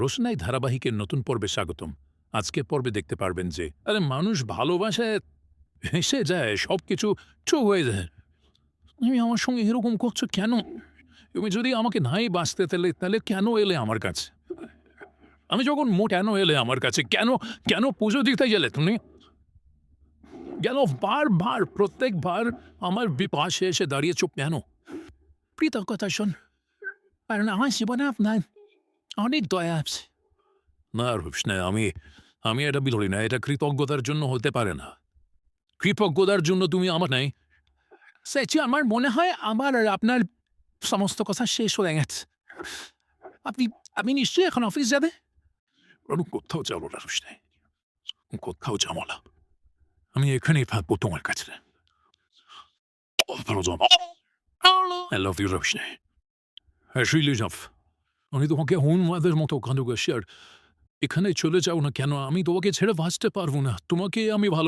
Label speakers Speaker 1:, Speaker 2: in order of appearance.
Speaker 1: রোশনাই ধারাবাহিকের নতুন পর্বে স্বাগতম। আজকের পর্বে দেখতে পারবেন যে, আরে মানুষ ভালোবাসায় হেসে যায় সব কিছু চো হয়ে যায়। তুমি আমার সঙ্গে এরকম করছ কেন? তুমি যদি আমাকে নাই বাঁচতে তাহলে তাহলে কেন এলে আমার কাছে? আমি যখন মো কেন এলে আমার কাছে? কেন কেন পুজো দিতে গেলে তুমি? গেল বারবার প্রত্যেকবার আমার বিপাশে এসে দাঁড়িয়েছ কেন? কৃতজ্ঞতা শোন, কারণ আমার জীবনে আপনার অনেক দয়া আছে। না রূপসনে আমি আমি এটা বলি না এটা কৃতজ্ঞতার জন্য হতে পারে না। কৃতজ্ঞতার জন্য তুমি আমার নাই। সেটি আমার মনে হয় আমার আর আপনার সমস্ত কথা শেষ হয়ে গেছে। আপনি আপনি নিশ্চয়ই এখন অফিস যাবে আমি কোথাও যাব না রূপসনে কোথাও যাব না। আমি এখানেই থাকব তোমার কাছে। যাব I love you, রোশনে হ্যাঁ শুইলে যাব আমি তোমাকে হনুমাদের মতো কাঁদো আর এখানে চলে যাও না কেন? আমি তোমাকে ছেড়ে বাঁচতে পারব না। তোমাকে আমি ভালো